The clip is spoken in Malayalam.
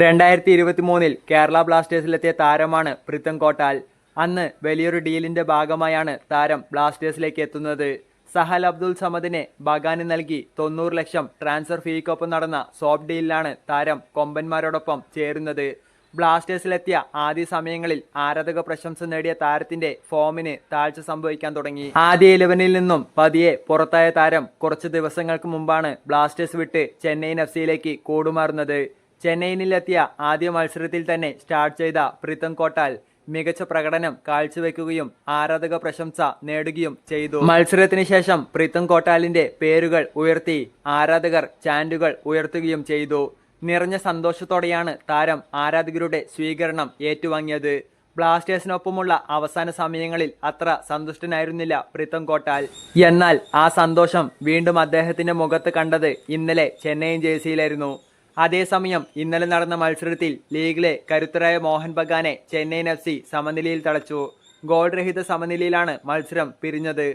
രണ്ടായിരത്തി ഇരുപത്തി മൂന്നിൽ കേരള ബ്ലാസ്റ്റേഴ്സിലെത്തിയ താരമാണ് പ്രിത്തം കോട്ടാൽ. അന്ന് വലിയൊരു ഡീലിന്റെ ഭാഗമായാണ് താരം ബ്ലാസ്റ്റേഴ്സിലേക്ക് എത്തുന്നത്. സഹൽ അബ്ദുൾ സമദിനെ ബഗാന് നൽകി തൊണ്ണൂറ് ലക്ഷം ട്രാൻസ്ഫർ ഫീക്കൊപ്പം നടന്ന സോഫ്റ്റ് ഡീലിലാണ് താരം കൊമ്പന്മാരോടൊപ്പം ചേരുന്നത്. ബ്ലാസ്റ്റേഴ്സിലെത്തിയ ആദ്യ സമയങ്ങളിൽ ആരാധക പ്രശംസ നേടിയ താരത്തിന്റെ ഫോമിന് താഴ്ച സംഭവിക്കാൻ തുടങ്ങി. ആദ്യ ഇലവനിൽ നിന്നും പതിയെ പുറത്തായ താരം കുറച്ച് ദിവസങ്ങൾക്ക് മുമ്പാണ് ബ്ലാസ്റ്റേഴ്സ് വിട്ട് ചെന്നൈയിൻ എഫ് സിയിലേക്ക് കൂടുമാറുന്നത്. ചെന്നൈയിനിലെത്തിയ ആദ്യ മത്സരത്തിൽ തന്നെ സ്റ്റാർട്ട് ചെയ്ത പ്രീതം കോട്ടാൽ മികച്ച പ്രകടനം കാഴ്ചവെക്കുകയും ആരാധക പ്രശംസ നേടുകയും ചെയ്തു. മത്സരത്തിന് ശേഷം പ്രീതം കോട്ടാലിന്റെ പേരുകൾ ഉയർത്തി ആരാധകർ ചാൻഡുകൾ ഉയർത്തുകയും ചെയ്തു. നിറഞ്ഞ സന്തോഷത്തോടെയാണ് താരം ആരാധകരുടെ സ്വീകരണം ഏറ്റുവാങ്ങിയത്. ബ്ലാസ്റ്റേഴ്സിനൊപ്പമുള്ള അവസാന സമയങ്ങളിൽ അത്ര സന്തുഷ്ടനായിരുന്നില്ല പ്രീതം കോട്ടാൽ. എന്നാൽ ആ സന്തോഷം വീണ്ടും അദ്ദേഹത്തിന്റെ മുഖത്ത് കണ്ടത് ഇന്നലെ ചെന്നൈയിൻ ജേഴ്സിയിലായിരുന്നു. അതേസമയം ഇന്നലെ നടന്ന മത്സരത്തിൽ ലീഗിലെ കരുത്തരായ മോഹൻ ബഗാനെ ചെന്നൈയിൻ എഫ് സി സമനിലയിൽ തളച്ചു. ഗോൾ രഹിത സമനിലയിലാണ് മത്സരം പിരിഞ്ഞത്.